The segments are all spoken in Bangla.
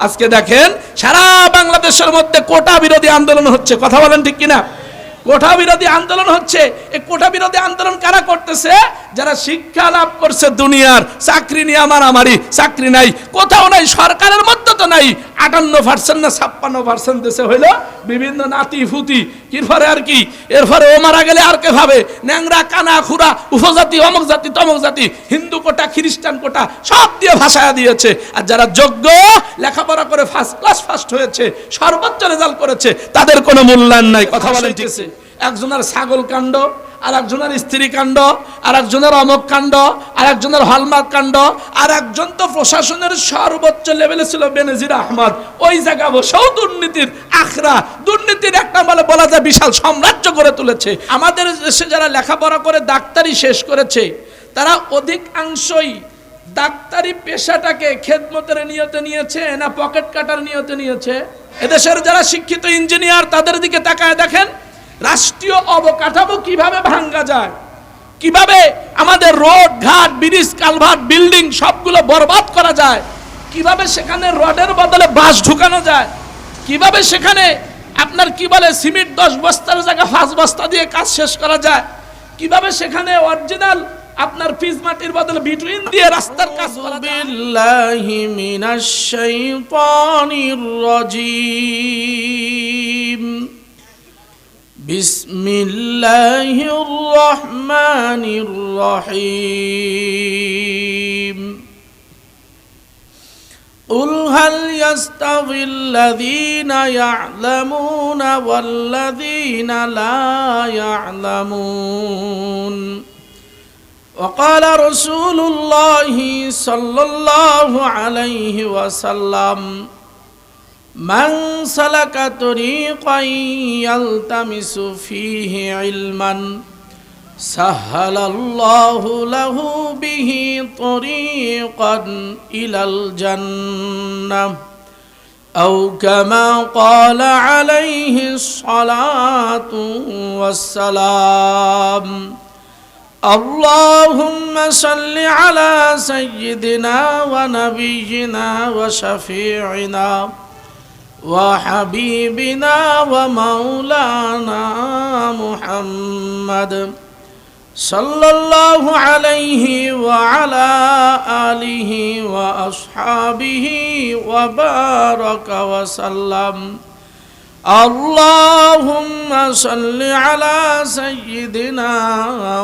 আজকে দেখেন সারা বাংলাদেশের মধ্যে কোটা বিরোধী আন্দোলন হচ্ছে। কথা বলেন ঠিক কিনা? কোটা বিরোধী আন্দোলন হচ্ছে। এই কোটা বিরোধী আন্দোলন কারা করতেছে? যারা শিক্ষা লাভ করছে দুনিয়ার চাকরি নিয়ে মারামারি চাকরি নাই কোথাও নাই সরকারের মধ্যে তো নাই। আটান্ন পার্সেন্ট না ছাপ্পান্ন পার্সেন্ট দেশে হইল বিভিন্ন নাতি ফুতি। এরপরে আর কি? এরপরে ও মারা গেলে আর কে ভাবে? ন্যাংরা কানা খুরা উপজাতি অমুক জাতি তমক জাতি হিন্দু কোটা খ্রিস্টান কোটা সব দিয়ে ভাষায় দিয়েছে। আর যারা যোগ্য লেখাপড়া করে ফার্স্ট ক্লাস ফার্স্ট হয়েছে সর্বোচ্চ রেজাল্ট করেছে তাদের কোনো মূল্যায়ন নাই। কথা বলেন ঠিক আছে একজনের ছাগল কাণ্ড আর একজনের স্ত্রী কাণ্ড আর একজনের অমক কাণ্ড আর একজনের হলমার্ক কাণ্ড আর একজন তো প্রশাসনের সর্বোচ্চ লেভেলে ছিল বেনজির আহমদ। ওই জায়গা বসেও দুর্নীতির আখড়া, দুর্নীতির একটা বলে বলা যায় বিশাল সাম্রাজ্য গড়ে তুলেছে। আমাদের দেশে যারা লেখাপড়া করে, ডাক্তারি শেষ করেছে, তারা অধিকাংশই ডাক্তারি পেশাটাকে খেদমতের নিয়তে নিয়েছে না পকেট কাটার নিয়তে নিয়েছে? এদেশের যারা শিক্ষিত ইঞ্জিনিয়ার, তাদের দিকে তাকায় দেখেন রাষ্ট্রীয় অবকাঠামো কীভাবে ভাঙ্গা যায়? কীভাবে আমাদের রোড, ঘাট, ব্রিজ, কালভার্ট, বিল্ডিং সবগুলো বরবাদ করা যায়? কীভাবে সেখানে রডের বদলে বাঁশ ঢুকানো যায়? কীভাবে সেখানে আপনার কি বলে, সিমেন্ট দশ বস্তার জায়গায় পাঁচ বস্তা দিয়ে কাজ শেষ করা যায়? কীভাবে সেখানে অরিজিনাল আপনার পিস মাটির বদলে বিটুইন দিয়ে রাস্তার কাজ করা বিল্লাহি بسم الله الرحمن الرحيم. قل هل يستوي الذين يعلمون والذين لا يعلمون؟ وقال رسول الله صلى الله عليه وسلم من سلك طريقا يلتمس فيه علما سهل الله له به طريقا الى الجنه او كما قال عليه الصلاه والسلام اللهم صل على سيدنا ونبينا وشفيعنا وحبيبنا ومولانا محمد صلى الله عليه وعلى آله وأصحابه وبارك وسلم اللهم صل على سيدنا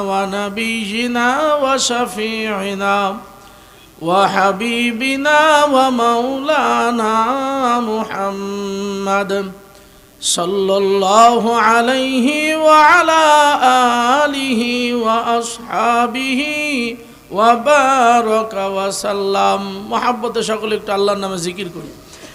ونبينا وشفيعنا وحبيبنا ومولانا محمد صلى الله عليه وعلى آله وأصحابه وبارك وسلم محبة شكل الله نام ذكر করি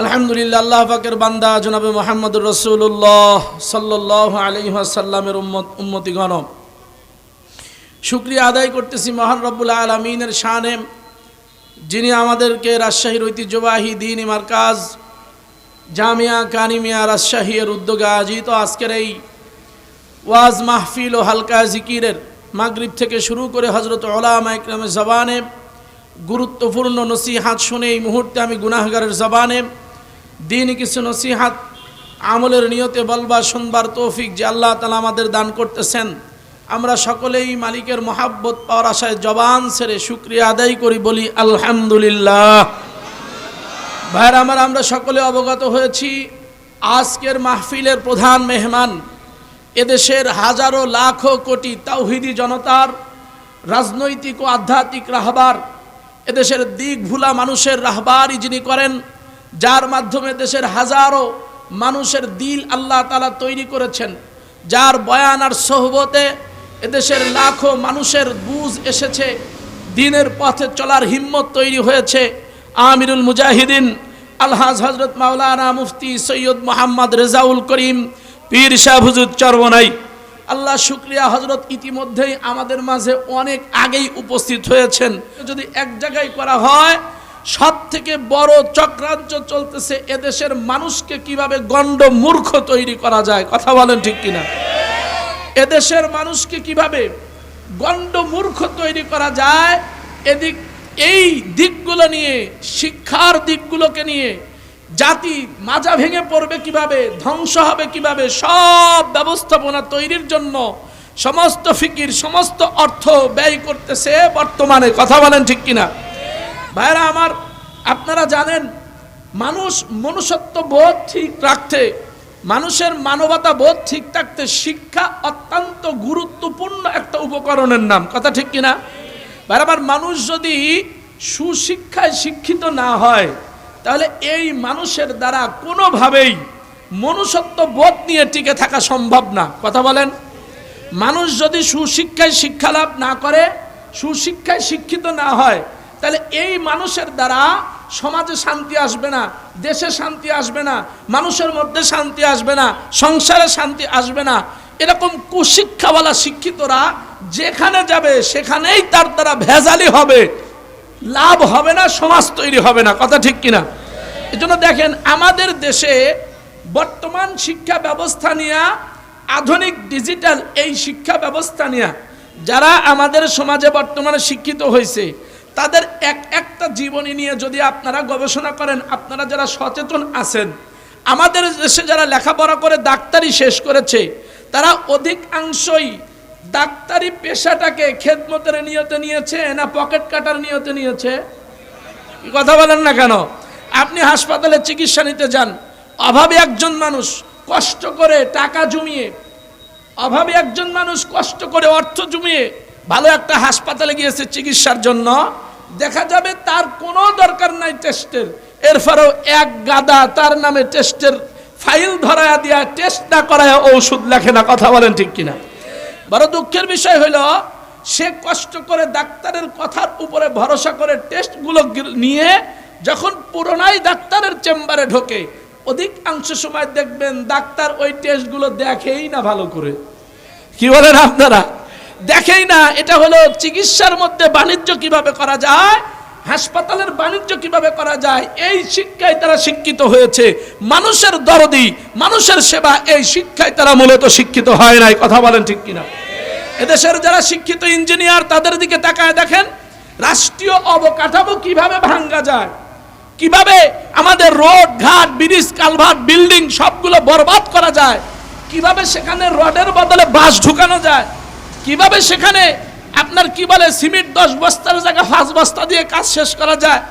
আলহামদুলিল্লাহ, আল্লাহ পাকের বান্দা জনাবে মোহাম্মদুর রসুল্লাহ সাল্লাহ আলহাসাল্লামের উম্মত, উম্মতিগণ। শুক্রিয়া আদায় করতেছি মহান রব্বুল আলমিনের শানে, যিনি আমাদেরকে রাজশাহীর ঐতিহ্যবাহী দিন মার্কাজ, জামিয়া কানিমিয়া রাজশাহী এর উদ্যোগে আয়োজিত আজকের এই ওয়াজ মাহফিল ও হালকা জিকিরের মাগরিব থেকে শুরু করে হজরত ওলামা ইকরামের জবানে গুরুত্বপূর্ণ নসিহাত শুনে এই মুহূর্তে আমি গুনাহগারের জবানে দিন কিছু নসিহাত, আমলের নিয়তে বলবা শুনবার তৌফিক যে আল্লাহ তালা আমাদের দান করতেছেন। আমরা সকলেই মালিকের মহাব্বত পাওয়ার আশায় জবান ছেড়ে শুক্রিয়া আদায় করি, বলি আলহামদুলিল্লাহ। ভাইয়ের আমার, আমরা সকলে অবগত হয়েছি, আজকের মাহফিলের প্রধান মেহমান এদেশের হাজারো লাখো কোটি তাওহিদি জনতার, রাজনৈতিক ও আধ্যাত্মিক রাহবার, এদেশের দিক ভুলা মানুষের রাহবারই যিনি করেন যার মাধ্যমে দেশের হাজারো মানুষের দিল আল্লাহ তালা তৈরি করেছেন, যার বয়ান আর সোহবতে এদেশের লাখো মানুষের বুঝ এসেছে, দিনের পথে চলার হিম্মত তৈরি হয়েছে। আমিরুল মুজাহিদিন, আলহাজ হজরত মাওলানা মুফতি সৈয়দ মোহাম্মদ রেজাউল করিম, পীর শাহ হুজুর চরবনাই আল্লাহ শুক্রিয়া হজরত ইতিমধ্যেই আমাদের মাঝে অনেক আগেই উপস্থিত হয়েছেন। যদি এক জায়গায় করা হয় সব থেকে বড় চক্রান্ত চলতেছে এদেশের মানুষকে কীভাবে গণ্ড মূর্খ তৈরি করা যায়, কথা বলেন ঠিক কিনা? এদেশের মানুষকে কীভাবে গণ্ড মূর্খ তৈরি করা যায়, এদিক, এই দিকগুলো নিয়ে, শিক্ষার দিকগুলোকে নিয়ে, জাতি মাজা ভেঙে পড়বে কীভাবে, ধ্বংস হবে কীভাবে, সব ব্যবস্থাপনা তৈরির জন্য সমস্ত ফিকির, সমস্ত অর্থ ব্যয় করতেছে বর্তমানে, কথা বলেন ঠিক কিনা? ভাইরা আমার, আপনারা জানেন, মানুষ মনুষ্যত্ব বোধ ঠিক রাখতে, মানুষের মানবতা বোধ ঠিক থাকতে শিক্ষা অত্যন্ত গুরুত্বপূর্ণ একটা উপকরণের নাম। কথা ঠিক কিনা? আমার, মানুষ যদি সুশিক্ষায় শিক্ষিত না হয়, তাহলে এই মানুষের দ্বারা কোনোভাবেই মনুষ্যত্ব বোধ নিয়ে টিকে থাকা সম্ভব না। কথা বলেন? মানুষ যদি সুশিক্ষায় শিক্ষা লাভ না করে, সুশিক্ষায় শিক্ষিত না হয় তাহলে এই মানুষের দ্বারা সমাজে শান্তি আসবে না, দেশে শান্তি আসবে না, মানুষের মধ্যে শান্তি আসবে না, সংসারে শান্তি আসবে না। এরকম কুশিক্ষাওয়ালা শিক্ষিতরা যেখানে যাবে সেখানেই তার দ্বারা ভেজালি হবে। লাভ হবে না, সমাজ তৈরি হবে না, কথা ঠিক কিনা? এই জন্য দেখেন, আমাদের দেশে বর্তমান শিক্ষা ব্যবস্থা নিয়ে, আধুনিক ডিজিটাল এই শিক্ষা ব্যবস্থা নিয়ে, যারা আমাদের সমাজে বর্তমানে শিক্ষিত হয়েছে তাদের এক একটা জীবনী নিয়ে যদি আপনারা গবেষণা করেন, আপনারা যারা সচেতন আছেন, আমাদের দেশে যারা লেখাপড়া করে ডাক্তারি শেষ করেছে, তারা অধিকাংশই ডাক্তারি পেশাটাকে খেদমতের নিয়তে নিয়েছে না পকেট কাটার নিয়তে নিয়েছে? কথা বলেন না কেন? আপনি হাসপাতালে চিকিৎসা নিতে যান, অভাবে একজন মানুষ কষ্ট করে টাকা জমিয়ে, অভাবে একজন মানুষ কষ্ট করে অর্থ জমিয়ে ভালো একটা হাসপাতালে গিয়েছে চিকিৎসার জন্য, দেখা যাবে তার কোনো দরকার নাই টেস্টের। এরপরেও এক গাদা তার নামে টেস্টের ফাইল ধরায়া দিয়া টেস্ট না করায় ঔষধ লেখে না, কথা বলেন ঠিক কিনা? বড় দুঃখের বিষয় হইল, সে কষ্ট করে ডাক্তারের কথার উপরে ভরসা করে টেস্টগুলো নিয়ে যখন পুরোনাই ডাক্তারের চেম্বারে ঢোকে, অধিকাংশ সময় দেখবেন ডাক্তার ওই টেস্টগুলো দেখেই না ভালো করে। কি বলেন আপনারা? দেখেই না, এটা হলো চিকিৎসার মধ্যে বাণিজ্য কীভাবে করা যায়, হাসপাতালের বাণিজ্য কীভাবে করা যায়, এই শিক্ষায় তারা শিক্ষিত হয়েছে। মানুষের দরদি, মানুষের সেবা, এই শিক্ষায় তারা মূলত শিক্ষিত হয় নাই। কথা বলেন ঠিক কিনা? এদেশের যারা শিক্ষিত ইঞ্জিনিয়ার, তাদের দিকে তাকায় দেখেন, রাষ্ট্রীয় অবকাঠামো কীভাবে ভাঙ্গা যায়, কীভাবে আমাদের রোড, ঘাট, ব্রিজ, কালভার্ট, বিল্ডিং সবগুলো বরবাদ করা যায়, কীভাবে সেখানে রডের বদলে বাঁশ ঢুকানো যায় কীভাবে সেখানে আপনার কি বলে সিমেন্ট দশ বস্তার জায়গায় পাঁচ বস্তা দিয়ে কাজ শেষ করা যায়?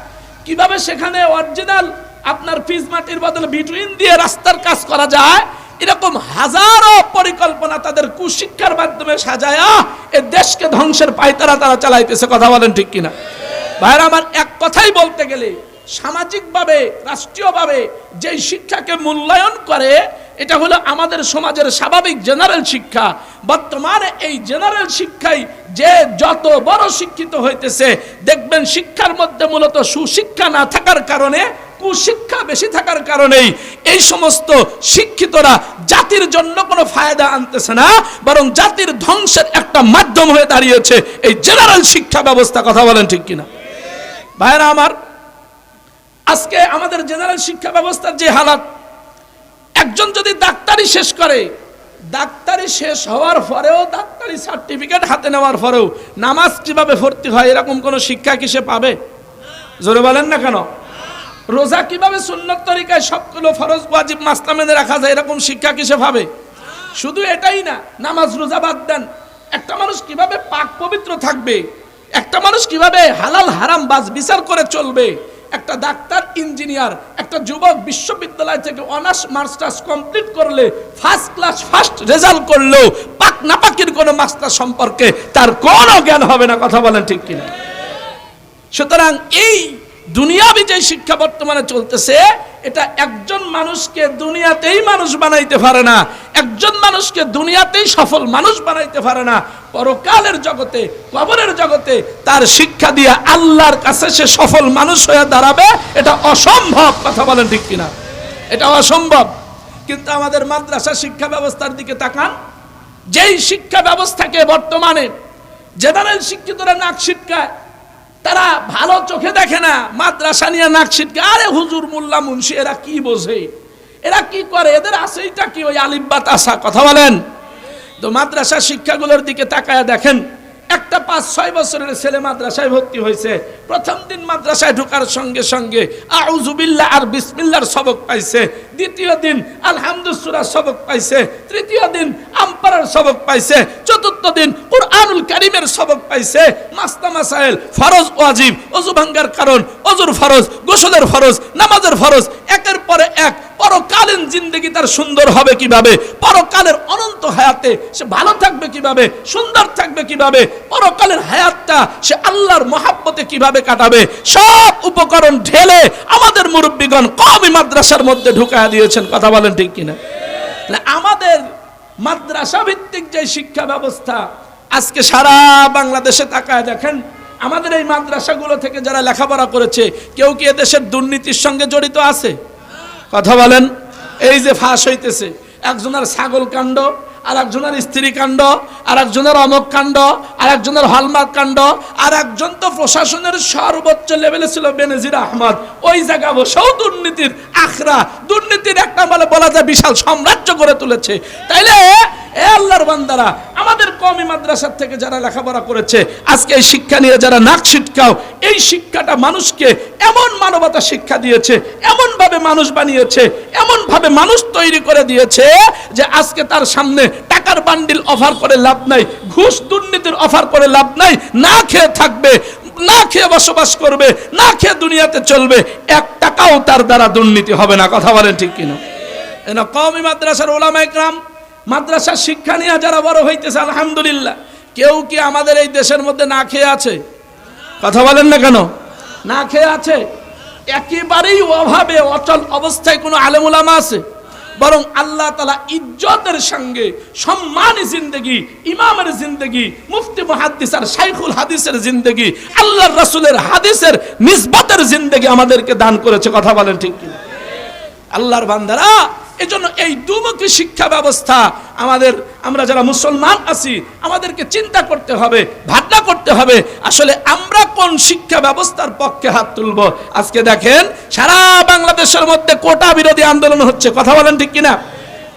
কীভাবে সেখানে অরিজিনাল আপনার পিচ মাটির বদলে বিটুইন দিয়ে রাস্তার কাজ করা যায়? এরকম হাজারো পরিকল্পনা তাদের কুশিক্ষার মাধ্যমে সাজায়া এ দেশকে ধ্বংসের পায়তারা তারা চালাইতেছে, কথা বলেন ঠিক কিনা? ভাইরা, আমার এক কথাই বলতে গেলে সামাজিকভাবে, রাষ্ট্রীয়ভাবে যেই শিক্ষাকে মূল্যায়ন করে, এটা হলো আমাদের সমাজের স্বাভাবিক জেনারেল শিক্ষা। বর্তমানে এই জেনারেল শিক্ষাই যে যত বড় শিক্ষিত হইতেছে, দেখবেন শিক্ষার মধ্যে মূলত সুশিক্ষা না থাকার কারণে, কুশিক্ষা বেশি থাকার কারণেই এই সমস্ত শিক্ষিতরা জাতির জন্য কোনো ফায়দা আনতেছে না, বরং জাতির ধ্বংসের একটা মাধ্যম হয়ে দাঁড়িয়েছে। এই জেনারেল শিক্ষা ব্যবস্থা, কথা বলেন ঠিক কিনা? ভাইরা আমার আজকে আমাদের জেনারেল শিক্ষা ব্যবস্থার যে হালাত, একজন যদি ডাক্তারি শেষ করে, ডাক্তারি শেষ হওয়ার পরেও ডাক্তারি সার্টিফিকেট হাতে নেওয়ার পরেও নামাজ কীভাবে ভর্তি হয়, এরকম কোনো শিক্ষা কি সে পাবে? জোরে বলেন না কেন? রোজা কীভাবে সুন্নত তরিকায় সবগুলো ফরজ, ওয়াজিব মাস্তা মেনে রাখা যায়, এরকম শিক্ষা কিসে পাবে? শুধু এটাই না, নামাজ, রোজা বাদ দেন। একটা মানুষ কীভাবে পাক পবিত্র থাকবে, একটা মানুষ কীভাবে হালাল, হারাম বাজ বিচার করে চলবে একটা ডাক্তার, ইঞ্জিনিয়ার, একটা যুবক বিশ্ববিদ্যালয় থেকে অনার্স, মাস্টার্স কমপ্লিট করলে ফার্স্ট ক্লাস ফার্স্ট রেজাল্ট করলেও পাক নাপাকির কোনো মাস্টার সম্পর্কে তার কোনো জ্ঞান হবে না, কথা বলেন ঠিক কিনা? সুতরাং এই দুনিয়াবি যে শিক্ষা বর্তমানে চলতেছে, এটা একজন মানুষকে দুনিয়াতেই মানুষ বানাইতে পারে না। একজন মানুষকে দুনিয়াতেই সফল মানুষ বানাইতে পারে না। পরকালের জগতে, কবরের জগতে তার শিক্ষা দিয়ে আল্লাহর কাছে সে সফল মানুষ হয়ে দাঁড়াবে, এটা অসম্ভব কথা বলেন ঠিক কিনা। এটা অসম্ভব। কিন্তু আমাদের মাদ্রাসা শিক্ষা ব্যবস্থার দিকে তাকান। যেই শিক্ষা ব্যবস্থাকে বর্তমানে জেনারেল শিক্ষিতরা নাক শিক্ষায় তারা ভালো চোখে দেখে না, মাদ্রাসা নিয়ে নাক ছিটকে আরে হুজুর, মোল্লা মুন্সি, এরা কি বোঝে? এরা কি করে? এদের আসেইটা কি? ওই আলিব্বাত আসা কথা বলেন। তো মাদ্রাসা শিক্ষাগুলোর দিকে তাকায় দেখেন, একটা পাঁচ, ছয় বছরের ছেলে মাদ্রাসায় ভর্তি হয়েছে। প্রথম দিন মাদ্রাসায় ঢোকার সঙ্গে সঙ্গে আউজুবিল্লাহ আর বিসমিল্লার সবক পাইছে। দ্বিতীয় দিন আলহামদুসুরার সবক পাইছে। তৃতীয় দিন আমপারার সবক পাইছে। চতুর্থ দিন কুরআনুল কারিমের সবক পাইছে। মাস্তা মাসাইল ফরজ, ওয়াজিব, অজু ভাঙ্গার কারণ, অজুর ফরজ, গোসলের ফরজ, নামাজের ফরজ, একের পরে এক পরকালীন জিন্দগি তার সুন্দর হবে কীভাবে? পরকালের অনন্ত হায়াতে সে ভালো থাকবে কীভাবে? সুন্দর থাকবে কীভাবে? পরকালের হায়াতটা সে আল্লাহর মহাব্বতে কীভাবে কাটাবে? সব উপকরণ ঢেলে আমাদের মুরব্বীগণ কমই মাদ্রাসার মধ্যে ঢুকায় দিয়েছেন। কথা বলেন ঠিক কিনা? আমাদের মাদ্রাসা ভিত্তিক যে শিক্ষা ব্যবস্থা আজকে সারা বাংলাদেশে তাকায় দেখেন, আমাদের এই মাদ্রাসাগুলো থেকে যারা লেখাপড়া করেছে, কেউ কি এদেশের দুর্নীতির সঙ্গে জড়িত আছে? কথা বলেন। এই যে ফাঁস হইতেছে, একজনের ছাগল কাণ্ড আর একজনের স্ত্রী কাণ্ড আর একজনের অমক কাণ্ড আর একজনের হলমার্ক কাণ্ড আর একজন তো প্রশাসনের সর্বোচ্চ লেভেলে ছিল বেনজির আহমদ। ওই জায়গা বসেও দুর্নীতির আখড়া, দুর্নীতির একটা বলে বলা যায় বিশাল সাম্রাজ্য করে তুলেছে। তাইলে এ আল্লাহর বান্দারা, আমাদের কমি মাদ্রাসার থেকে যারা লেখাপড়া করেছে, আজকে এই শিক্ষা নিয়ে যারা নাক শিক্ষাও এই শিক্ষাটা মানুষকে এমন মানবতা শিক্ষা দিয়েছে এমন ভাবে মানুষ বানিয়েছে এমন ভাবে মানুষ তৈরি করে দিয়েছে যে আজকে তার সামনে টাকার বান্ডিল অফার করে লাভ নাই, ঘুষ দুর্নীতির অফার করে লাভ নাই, না খেয়ে থাকবে, না খেয়ে বসবাস করবে, না খেয়ে দুনিয়াতে চলবে, এক টাকাও তার দ্বারা দুর্নীতি হবে না, কথা বলেন ঠিক কিনা? এন কওমি মাদ্রাসার ওলামা একরাম মাদ্রাসার শিক্ষা নিয়ে যারা বড় হইতেছে, আলহামদুলিল্লাহ, কেউ কি আমাদের এই দেশের মধ্যে না খেয়ে আছে? কথা বলেন না কেন? না খেয়ে আছে? একেবারেই অভাবে, অচল অবস্থায় কোনো আলেমুলামা আছে? বরং আল্লাহ তালা ইজ্জতের সঙ্গে সম্মানী জিন্দগি, ইমামের জিন্দগি, মুফতি মুহাদ্দিস আর শাইখুল হাদিসের জিন্দগি, আল্লাহর রসুলের হাদিসের নিসবতের জিন্দগি আমাদেরকে দান করেছে, কথা বলেন ঠিক কিনা? আল্লাহর বান্দারা এজন্য এই দুমুখী শিক্ষা ব্যবস্থা আমাদের, আমরা যারা মুসলমান আছি, আমাদেরকে চিন্তা করতে হবে, ভাবনা করতে হবে, আসলে আমরা কোন শিক্ষা ব্যবস্থার পক্ষে হাত তুলব? আজকে দেখেন, সারা বাংলাদেশের মধ্যে কোটা বিরোধী আন্দোলন হচ্ছে। কথা বলেন ঠিক কিনা?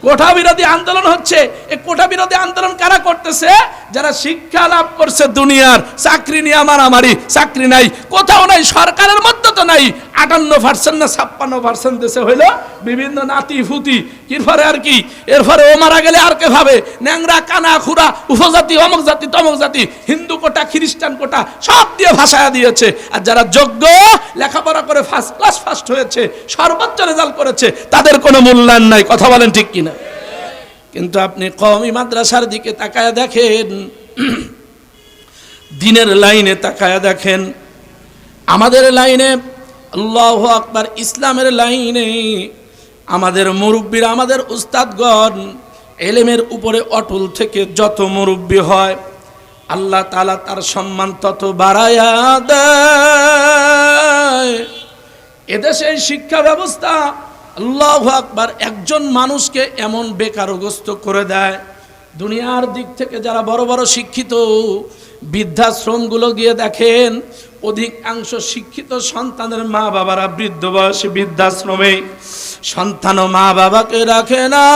কোটা বিরোধী আন্দোলন হচ্ছে। এই কোটা বিরোধী আন্দোলন কারা করতেছে? যারা শিক্ষা লাভ করছে দুনিয়ার, চাকরি নিয়ে মারামারি, চাকরি নাই, কোথাও নাই, সরকারের মধ্যে তো নাই। আটান্ন পার্সেন্ট না ছাপ্পান্ন পার্সেন্ট দেশে হইল বিভিন্ন নাতি ফুতি। এরপরে আর কি? এরপরে ও মারা গেলে আর কে ভাবে? ন্যাংরা, কানা, খুরা, উপজাতি, অমক জাতি, তমক জাতি, হিন্দু কোটা, খ্রিস্টান কোটা, সব দিয়ে ভাষায় দিয়েছে। আর যারা যোগ্য, লেখাপড়া করে ফার্স্ট ক্লাস ফার্স্ট হয়েছে, সর্বোচ্চ রেজাল্ট করেছে, তাদের কোনো মূল্যায়ন নাই। কথা বলেন ঠিক কিনা? কিন্তু আপনি কওমি মাদ্রাসার দিকে তাকায় দেখেন, দিনের লাইনে তাকায় দেখেন, আমাদের লাইনে, আল্লাহ আকবার, ইসলামের লাইনে, আমাদের মুরব্বীরা, আমাদের উস্তাদগণ, এলেমের উপরে অটল থেকে যত মুরব্বী হয়, আল্লাহ তালা তার সম্মান তত বাড়ায়া দেয়। এদেশে এই শিক্ষা ব্যবস্থা আল্লাহ আকবার একজন মানুষকে এমন বেকারগ্রস্ত করে দেয়। দুনিয়ার দিক থেকে যারা বড় বড় শিক্ষিত, বৃদ্ধাশ্রমগুলো গিয়ে দেখেন, অধিকাংশ শিক্ষিত সন্তানের মা বাবারা বৃদ্ধ বয়সে বৃদ্ধাশ্রমে সন্তান ও মা বাবাকে রাখে না।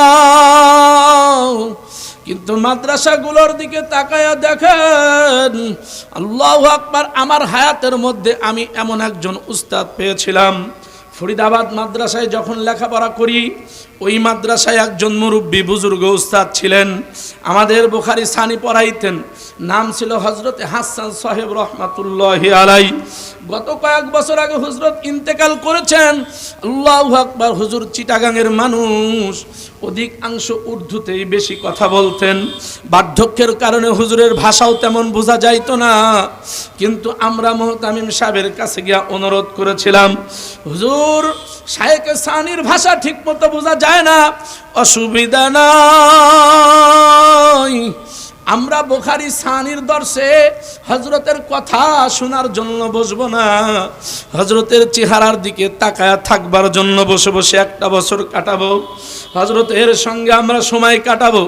কিন্তু মাদ্রাসাগুলোর দিকে তাকায়া দেখেন, আল্লাহ আকবার আমার হায়াতের মধ্যে আমি এমন একজন উস্তাদ পেয়েছিলাম। ফরিদাবাদ মাদ্রাসায় যখন লেখাপড়া করি, ওই মাদ্রাসায় একজন মুরব্বী বুজুর্গ উস্তাদ ছিলেন, আমাদের বোখারি সানি পড়াইতেন, নাম ছিল হজরত হাসান সাহেব রহমাতুল্লাহ আলাই। গত কয়েক বছর আগে হজরত ইন্তেকাল করেছেন, আল্লাহ আকবার, হুজুর চিটাগাংয়ের মানুষ অধিকাংশ উর্দুতেই বেশি কথা বলতেন। বার্ধক্যের কারণে হুজুরের ভাষাও তেমন বোঝা যাইতো না। কিন্তু আমরা মোহতামিম সাহেবের কাছে গিয়া অনুরোধ করেছিলাম, হুজুর, শায়েকে সানির ভাষা ঠিক মতো বোঝা যায় না। অসুবিধা নাই। আমরা বোখারি সানির দর্শে হজরতের কথা শোনার জন্য বসবো না। হজরতের চেহারার দিকে তাকায় থাকবার জন্য বসে বসে একটা বছর কাটাবো। হজরতের সঙ্গে আমরা সময় কাটাবো।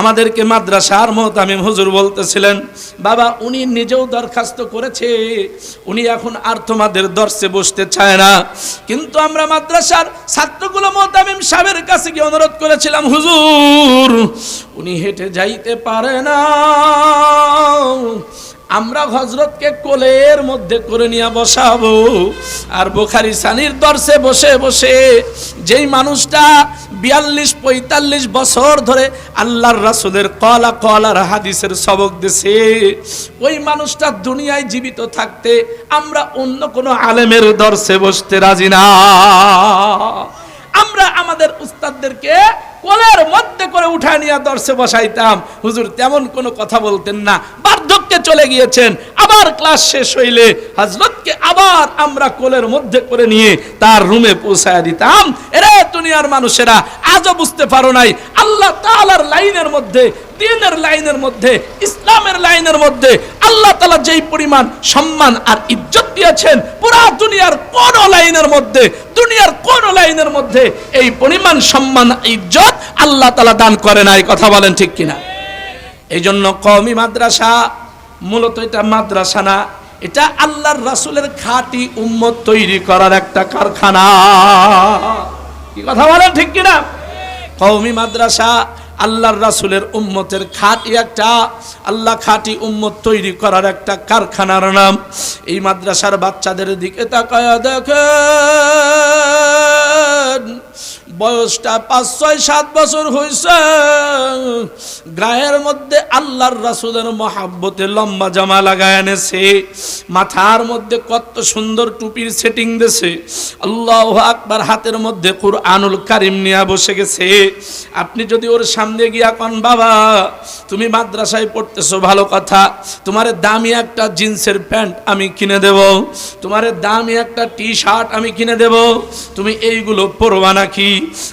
আমাদেরকে মাদ্রাসার মহতামিম হজুর বলতেছিলেন, বাবা, উনি নিজেও দরখাস্ত করেছে। উনি এখন আর তোমাদের দর্শে বসতে চায় না। কিন্তু আমরা মাদ্রাসার ছাত্রগুলো মহতামিম সাহেবের কাছে গিয়ে অনুরোধ করেছিলাম, হুজুর উনি হেঁটে যাইতে পারে না। আমরা হজরতকে কোলের মধ্যে করে নিয়ে বসাবো। আর বোখারি সানির দর্শে বসে বসে যেই মানুষটা বিয়াল্লিশ, পঁয়তাল্লিশ বছর ধরে আল্লাহর রাসুলের কলা কলার হাদিসের সবক দিছে, ওই মানুষটা দুনিয়ায় জীবিত থাকতে আমরা অন্য কোনো আলেমের দর্শে বসতে রাজি না। আমরা আমাদের উস্তাদদেরকে কোলের মধ্যে করে উঠায় নিয়ে দর্শে বসাইতাম। হুজুর তেমন কোনো কথা বলতেন না। বার্ধক্যে চলে গিয়েছেন। আবার ক্লাস শেষ হইলে হজরতকে আবার আমরা কোলের মধ্যে করে নিয়ে তার রুমে পৌঁছায় দিতাম। এরে দুনিয়ার মানুষেরা, আজও বুঝতে পারো নাই। আল্লাহ তাআলার লাইনের মধ্যে, দিনের লাইনের মধ্যে, ইসলামের লাইনের মধ্যে আল্লাহ তালা যেই পরিমাণ সম্মান আর ইজ্জত দিয়েছেন, পুরা দুনিয়ার কোন লাইনের মধ্যে, দুনিয়ার কোন লাইনের মধ্যে এই পরিমাণ সম্মান, ইজ্জত আল্লাহ তালা দান করে নাই, কথা বলেন ঠিক কিনা? এই জন্য কমি মাদ্রাসা, মূলত এটা মাদ্রাসা না, এটা আল্লাহর রাসূলের খাঁটি উম্মত তৈরি করার একটা কারখানা। কি কথা বলেন ঠিক কিনা? কওমি মাদ্রাসা আল্লাহর রাসূলের উম্মতের খাঁটি একটা, আল্লাহ খাঁটি উম্মত তৈরি করার একটা কারখানার নাম এই মাদ্রাসার বাচ্চাদের দিকে তাকায়া দেখেন। বয়সটা পাঁচ, ছয়, সাত বছর হয়েছে গায়ের মধ্যে আল্লাহর রাসুলের মহাব্বতে লম্বা জামা লাগায় এনেছে। মাথার মধ্যে কত সুন্দর টুপির সেটিং দিছে। আল্লাহ আকবার হাতের মধ্যে কুরআনুল কারিম নিয়ে বসে গেছে। আপনি যদি ওর সামনে গিয়া কন, বাবা, তুমি মাদ্রাসায় পড়তেছো, ভালো কথা। তোমার দামি একটা জিন্সের প্যান্ট আমি কিনে দেব। তোমার দামি একটা টি শার্ট আমি কিনে দেব। তুমি এইগুলো পরবা নাকি?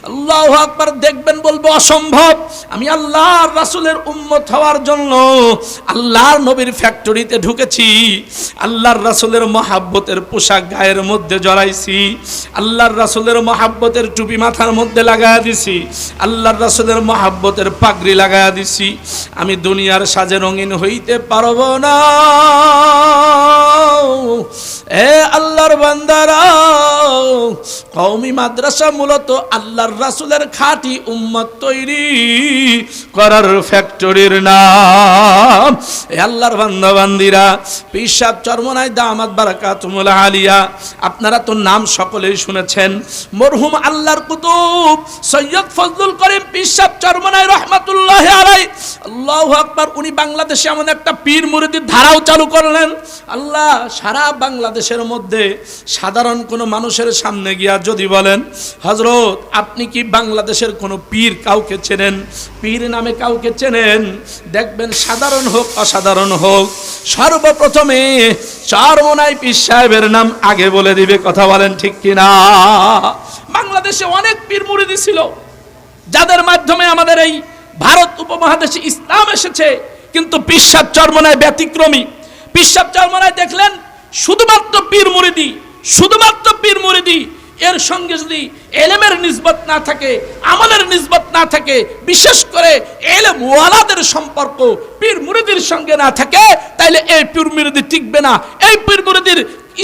আল্লাহ আকবার দেখবেন বলব, অসম্ভব। আমি আল্লাহর রাসুলের উম্মত হওয়ার জন্য আল্লাহর নবীর ফ্যাক্টরিতে ঢুকেছি, আল্লাহর রাসূলের মহাব্বতের পোশাক গায়ের মধ্যে জড়াইছি, আল্লাহর রাসূলের মহাব্বতের টুপি মাথার মধ্যে লাগায়া দিছি, আল্লাহর রাসূলের মহাব্বতের পাগড়ি লাগায়া দিছি। আমি দুনিয়ার সাজে রঙিন হইতে পারব না। এ আল্লাহর বান্দারা, কওমি মাদ্রাসা মূলত আল্লাহর রাসুলের খাঁটি উম্মত তৈরি করার ফ্যাক্টরির নাম। এ আল্লাহর বান্দাবান্দিরা পিসাব চর্মনায় দামাত, বারাকাতুমুল আলিয়া, আপনারা তো নাম সকলেই শুনেছেন। মরহুম আল্লাহর কুতুব, সৈয়দ ফজলুল করিম পিসাব চর্মনায় রহমাতুল্লাহ আলাই আল্লাহু উনি বাংলাদেশে এমন একটা পীর মুরিদির ধারাও চালু করলেন। আল্লাহ সারা বাংলাদেশের মধ্যে সাধারণ কোনো মানুষের সামনে গিয়া যদি বলেন হজরত আপনি কি বাংলাদেশের কোনো পীর কাউকে চেনেন? পীর নামে কাউকে চেনেন? দেখবেন সাধারণ হোক, অসাধারণ হোক, সর্বপ্রথমে চরমনাই পীর সাহেবের নাম আগে বলে দিবে, কথা বলেন ঠিক কিনা? বাংলাদেশে অনেক পীর মুরিদি ছিল, যাদের মাধ্যমে আমাদের এই ভারত উপমহাদেশে ইসলাম এসেছে, কিন্তু পিসাব চর্মনায় ব্যতিক্রমী। পিসাব চর্মনায় দেখলেন শুধুমাত্র পীর মুরিদি, শুধুমাত্র পীর মুরিদি, এর সঙ্গে যদি এলেমের নিসবত না থাকে, আমলের নিসবত না থাকে, বিশেষ করে এলেম ওয়ালাদের সম্পর্ক পীর মুরিদির সঙ্গে না থাকে, তাইলে এই পীর মুরিদি টিকবে না। এই পীর মুরিদির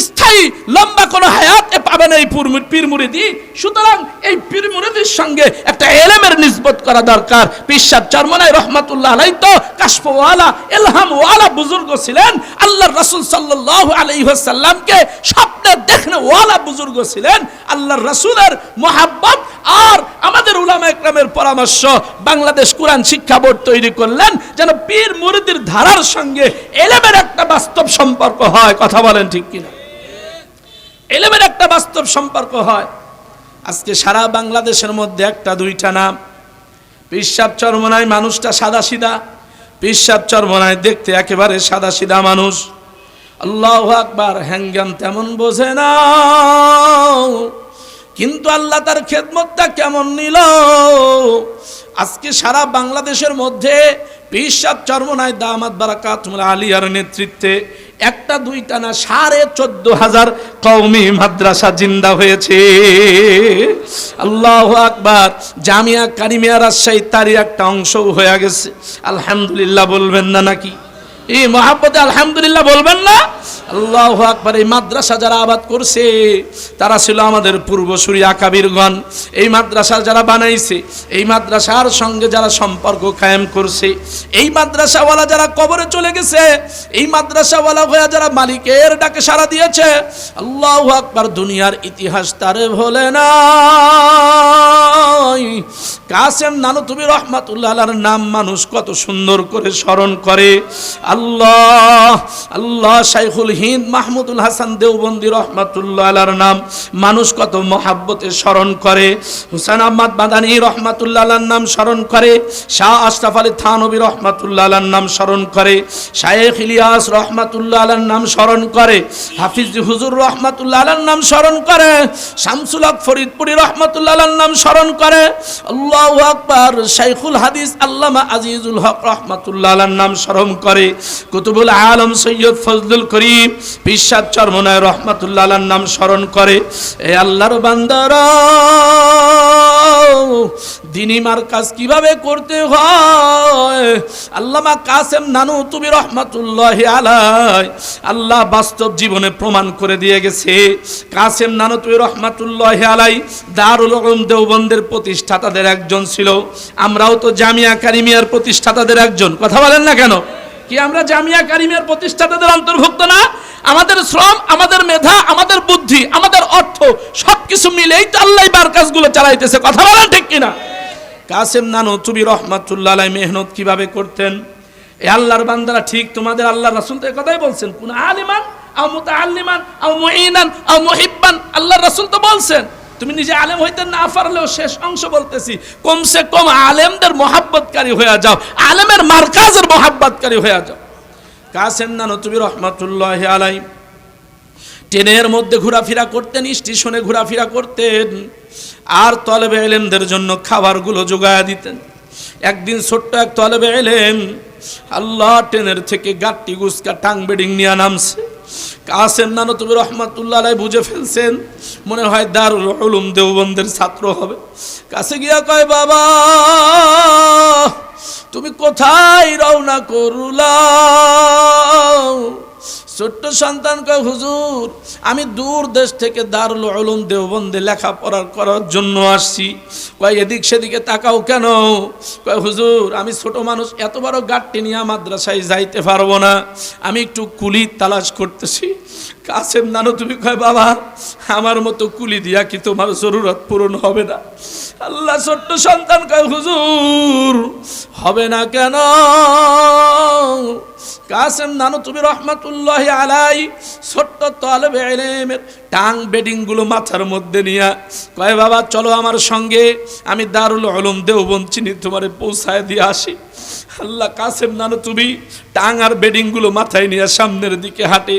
স্থায়ী লম্বা কোনো হায়াতে পাবে না এই পীর মুরিদি। সুতরাং এই পীর মুরিদির সঙ্গে একটা এলেমের নিসবত করা দরকার। পিসাব চরমনাই রহমাতুল্লাহ আলাই তো কাশফওয়ালা এলহাম ওয়ালা বুজুর্গ ছিলেন। আল্লাহর রাসূল সাল্লাল্লাহু আলাইহি ওয়াসাল্লামকে স্বপ্নে দেখনে ওয়ালা বুজুর্গ ছিলেন। আল্লাহর রাসূলের মোহাব্বত আর আমাদের উলামা একরামের পরামর্শ, বাংলাদেশ কোরআন শিক্ষা বোর্ড তৈরি করলেন যেন পীর মুরিদির ধারার সঙ্গে এলেমের একটা বাস্তব সম্পর্ক হয়। কথা বলেন ঠিক কিনা? এলেমের একটা বাস্তব সম্পর্ক হয়। আজকে সারা বাংলাদেশের মধ্যে একটা, দুইটা নাম পিসাব চরমনায় মানুষটা সাদা সিধা পিসাব চরমনায় দেখতে একেবারে সাদা সিধা মানুষ। আল্লাহ আকবার, হ্যাঙ্গাম তেমন বোঝে না। কিন্তু আল্লাহ তার খেদমতটা কেমন নিল? আজকে সারা বাংলাদেশের মধ্যে পিসাব চরমনায় দামাত বারাকাত আলিয়ার নেতৃত্বে একটা দুইটা না সাড়ে চোদ্দ হাজার কৌমি মাদ্রাসা জিন্দা হয়েছে। আল্লাহ আকবার। জামিয়া কারিমিয়া রাজশাহী তারই একটা অংশও হয়ে গেছে। আলহামদুলিল্লাহ, বলবেন না নাকি? এই মহাব্বতে আলহামদুলিল্লাহ বলবেন না? আল্লাহ আকবার, এই মাদ্রাসা যারা আবাদ করছে, তারা ছিল আমাদের পূর্বসূরি আকাবিরগণ এই মাদ্রাসা যারা বানাইছে, এই মাদ্রাসার সঙ্গে যারা সম্পর্ক কায়েম করছে, এই মাদ্রাসাওয়ালা যারা কবরে চলে গেছে, এই মাদ্রাসাওয়ালা হয়ে যারা মালিকের ডাকে সাড়া দিয়েছে, আল্লাহ আকবার, দুনিয়ার ইতিহাস তারে ভোলে না কাসেম নানু, তুমি রহমাতুল্লাহ নাম মানুষ কত সুন্দর করে স্মরণ করে। আল্লাহ আল্লাহ শাইখুল হিন্দ মাহমুদুল হাসান দেওবন্দি রহমাতুল্লাহ আলার নাম। মানুষ কত মহাব্বতে স্মরণ করে। হুসান আহমদ মাদানী রহমাতুল্লাহ আলার নাম স্মরণ করে। শাহ আশরাফ আলী থানবী রহমাতুল্লাহ আলার নাম স্মরণ করে। শায়েখ ইলিয়াস রহমাতুল্লাহ আলার নাম স্মরণ করে। হাফিজ হুজুর রহমাতুল্লাহ আলার নাম স্মরণ করে। শামসুল হক ফরিদপুরি রহমাতুল্লাহ আলার নাম স্মরণ করে। আল্লাহু আকবার, শাইখুল হাদিস আল্লামা আজিজুল হক রহমাতুল্লাহ আলার নাম স্মরণ করে। কুতুবুল আলম সৈয়দ ফজলুল করিম পিসাদ চরমনায় রহমাতুল্লাহ নাম স্মরণ করে, এ আল্লাহর বান্দারা, দিনী মার্কাজ কীভাবে করতে হয়? আল্লামা কাসেম নানু তুমি রহমাতুল্লাহ আলাই আল্লাহ বাস্তব জীবনে প্রমাণ করে দিয়ে গেছে। কাসেম নানু তুমি রহমাতুল্লাহ আলাই দারুল উলুম দেওবন্দের প্রতিষ্ঠাতাদের একজন ছিল। আমরাও তো জামিয়া কারিমিয়ার প্রতিষ্ঠাতাদের একজন। কথা বলেন না কেন? কি আমরা জামিয়া কারিমিয়ার প্রতিষ্ঠাতাদের অন্তর্ভুক্ত না? আমাদের শ্রম, আমাদের মেধা, আমাদের বুদ্ধি, আমাদের অর্থ সবকিছু মিলেই তো আল্লাহ বার কাজগুলো চালাইতেছে। কথা বলেন ঠিক কিনা? কাসেম নানু, তুমি রহমাতুল্লাহ মেহনত কীভাবে করতেন? এ আল্লাহর বান্দারা ঠিক তোমাদের আল্লাহ রাসূল তো কথাই বলছেন। কোন আলিমান, আও আও মুঈনান, আও আল্লাহর রাসূল তো বলছেন। তুমি নিজে আলেম হইতে না পারলেও শেষ অংশ বলতেছি, কমসে কম আলেমদের মহাব্বতকারী হয়ে যাও, আলেমের মার্কাজের মহাব্বতকারী হয়ে যাও। কাসেম নানু তুমি রহমাতুল্লাহ আলাই, ট্রেনের মধ্যে ঘোরাফেরা করতেন, স্টেশনে ঘোরাফেরা করতেন, আর তলেবে এলেমদের জন্য খাবারগুলো যোগায়া দিতেন। একদিন ছোট্ট এক তলেবে এলেম আল্লাহ ট্রেনের থেকে গাট্টি গুসকা টাং বেডিং নিয়ে নামছে। কাসেম নানো তুমি রহমাতুল্লাহ রায় বুঝে ফেলছেন। মনে হয় দারুল উলুম দেওবন্দের ছাত্র হবে। কাছে গিয়া কয়, বাবা, তুমি কোথায় রওনা করুলাও ছোট্ট সন্তান কয়, হুজুর, আমি দূর দেশ থেকে দারুল উলুম দেওবন্দে লেখাপড়া করার জন্য আসছি। কয়, এদিক সেদিকে তাকাও কেন? কয়, হুজুর, আমি ছোট মানুষ, এত বড় গাট্টি নিয়ে মাদ্রাসায় যাইতে পারব না। আমি একটু কুলি তালাশ করতেছি। কাসেম নানো, তুমি কয়, বাবা, আমার মতো কুলি দিয়া কি তোমার জরুরত পূরণ হবে না? আল্লাহ ছোট্ট সন্তান কয়, হুজুর, হবে না কেন? কাসেম নানু, তুমি রহমতুল্লাহ আলাই ছোট্ট তলবে এলেমের টাং বেডিংগুলো মাথার মধ্যে নিয়া কয়, বাবা, চলো আমার সঙ্গে, আমি দারুল আলম দেওবন চিনি তোমারে পৌঁছায় দিয়ে আসি। আল্লাহ কাসেম নানু, তুমি টাং আর বেডিংগুলো মাথায় নিয়ে সামনের দিকে হাঁটে,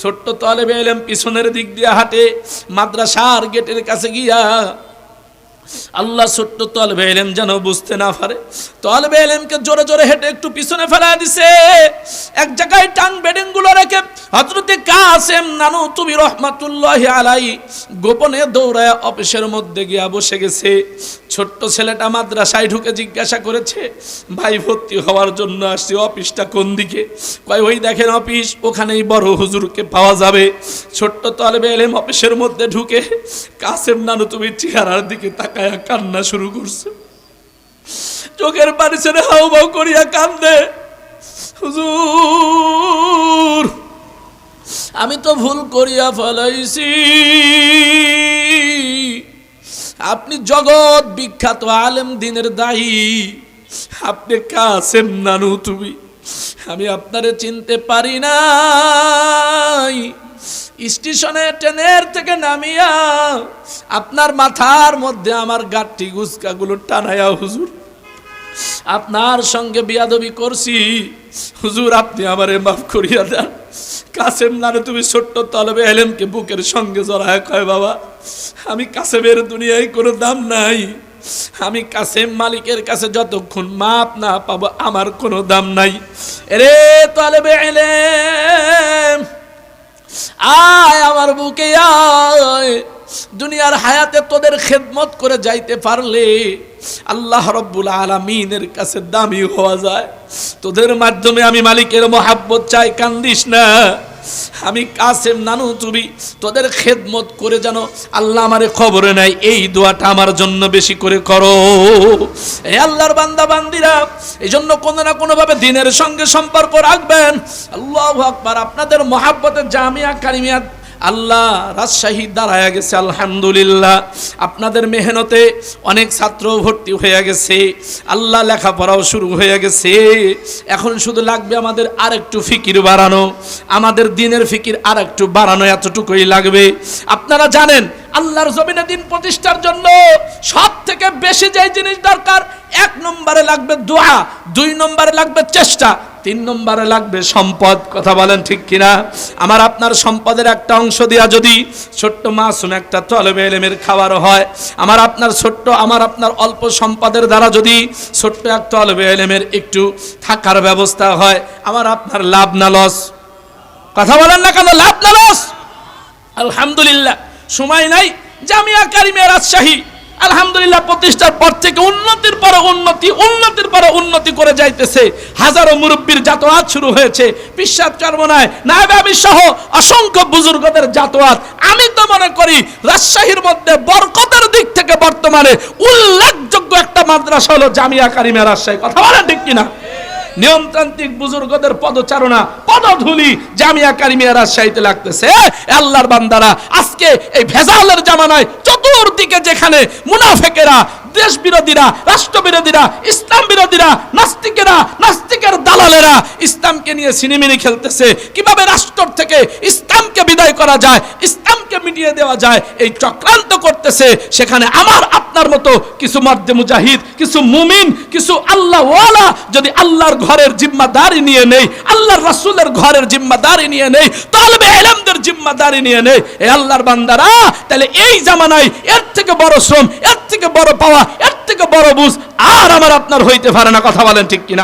ছোট্ট তলেবে এলেম পিছনের দিক দিয়ে হাঁটে, মাদ্রাসার গেটের কাছে গিয়া আল্লাহ ছোট্ট তলবে এলেম যেন বুঝতে না পারে। তলবে এলেমকে জোরে জোরে হেঁটে একটু পিছনে ফেলা দিছে। এক জায়গায় টাং বেডিংগুলো রেখে হজরতে কাসেম নানু, তুমি রহমাতুল্লাহ আলাই গোপনে দৌড়ায় অফিসের মধ্যে গিয়া বসে গেছে। ছোট্ট ছেলেটা মাদ্রাসায় ঢুকে জিজ্ঞাসা করেছে, ভাই, ভর্তি হওয়ার জন্য আসছি অফিসটা কোন দিকে? কয়, ওই দেখেন অফিস, ওখানেই বড় হুজুরকে পাওয়া যাবে। ছোট্ট তলবে এলেম অফিসের মধ্যে ঢুকে, কাসেম নানু, তুমি চেহারার দিকে তাকায়া কান্না শুরু করছে। চোখের পানি ছেড়ে হাউ করিয়া কান্দে। হুজুর আমি তো ভুল করিয়া ফেলাইছি। আপনি জগৎ বিখ্যাত আলেম দিনের দায়ী। আপনি কাসেম নানু তুমি। আমি আপনারে চিনতে পারি নাই। স্টেশনে ট্রেনের থেকে নামিয়া আপনার মাথার মধ্যে আমার গাঠি গুসকাগুলো টানাইয়া, হুজুর, আপনার সঙ্গে বিয়াদবি করছি। হুজুর, আপনি আমারে মাফ করিয়া দেন। কাসেম নারে তুমি ছোট্ট তলবে এলেমকে বুকের সঙ্গে জড়ায়। কয় বাবা, আমি কাসেমের দুনিয়ায় কোনো দাম নাই। আমি কাসেম মালিকের কাছে যতক্ষণ মাপ না পাবো, আমার কোনো দাম নাই। রে তলবে এলেম, আয় আমার বুকে আয়। দুনিয়ার হায়াতে তোদের খেদমত করে যাইতে পারলে আল্লাহ রব্বুল আলমিনের কাছে দামি হওয়া যায়। তোদের মাধ্যমে আমি মালিকের মহাব্বত চাই, কান্দিস না। আমি কাসেম নানু তুমি, তোদের খেদমত করে জানো আল্লাহ আমারে খবরে নাই এই দোয়াটা আমার জন্য বেশি করে করো। এই আল্লাহর বান্দা বান্দিরা এই জন্য কোনো না কোনোভাবে দিনের সঙ্গে সম্পর্ক রাখবেন। আল্লাহ আকবার, আপনাদের মহাব্বতের জামিয়া কারিমিয়া আল্লাহ রাজশাহী দাঁড়ায়া গেছে, আলহামদুলিল্লাহ। আপনাদের মেহনতে অনেক ছাত্র ভর্তি হয়ে গেছে, আল্লাহ লেখাপড়াও শুরু হয়ে গেছে। এখন শুধু লাগবে আমাদের আর একটু ফিকির বাড়ানো, আমাদের দিনের ফিকির আর একটু বাড়ানো এতটুকুই লাগবে। আপনারা জানেন আল্লাহর জমিনে দিন প্রতিষ্ঠার জন্য সব থেকে বেশি যে জিনিস দরকার, এক নম্বরে লাগবে দোয়া, দুই নম্বরে লাগবে চেষ্টা, তিন নম্বরে লাগবে সম্পদ। কথা বলেন ঠিক কিনা? আমার আপনার সম্পদের একটা অংশ দেওয়া যদি ছোট্ট মাসুম একটা তলবে এলেমের খাবার হয়, আমার আপনার ছোট্ট, আমার আপনার অল্প সম্পদের দ্বারা যদি ছোট্ট এক তলবে এলেমের একটু থাকার ব্যবস্থা হয়, আমার আপনার লাভ না লস? কথা বলেন না কেন, লাভ না লস? আলহামদুলিল্লাহ। সময় নাই। জামিয়া কারিমিয়া রাজশাহী, আলহামদুলিল্লাহ প্রতিষ্ঠার পর থেকে উন্নতির পর উন্নতি, উন্নতির পর উন্নতি করে যাইতেছে। হাজারো মুরব্বীর জাতোয়াত শুরু হয়েছে। বিশ্বাস চর্মনায় নায়বাবি সহ অসংখ্য বুজুর্গদের জাতোয়াত আমি তো মনে করি রাজশাহীর মধ্যে বরকতের দিক থেকে বর্তমানে উল্লেখযোগ্য একটা মাদ্রাসা হলো জামিয়া কারিমিয়া রাজশাহী। কথা বলেন ঠিক কিনা? নিয়মতান্ত্রিক বুজুর্গদের পদচারণা, পদধুলি জামিয়া কারিমিয়া রাজশাহীতে লাগতেছে। আল্লাহর বান্দারা আজকে এই ভেজালের জামানায় চতুর্দিকে যেখানে মুনাফেকেরা দেশ বিরোধীরা রাষ্ট্র বিরোধীরা ইসলাম বিরোধীরা নাস্তিকেরা, নাস্তিকের দালালেরা ইসলামকে নিয়ে সিনেমিনি খেলতেছে। কীভাবে রাষ্ট্র থেকে ইসলামকে বিদায় করা যায়, ইসলামকে মিটিয়ে দেওয়া যায়, এই চক্রান্ত করতেছে। সেখানে আমার, আপনার মতো কিছু মর্দে মুজাহিদ, কিছু মুমিন, কিছু আল্লাহ ওয়ালা যদি আল্লাহর ঘরের জিম্মাদারি নিয়ে নেই, আল্লাহর রাসূলের ঘরের জিম্মাদারি নিয়ে নেই তাহলে এলমদের জিম্মাদারি নিয়ে নেয় এ আল্লাহর বান্দারা, তাহলে এই জামানায় এর থেকে বড় শ্রম, এর থেকে বড় পাওয়া এর থেকে বড় বুঝ আর আমার আপনার হইতে পারে না কথা বলেন ঠিক কিনা?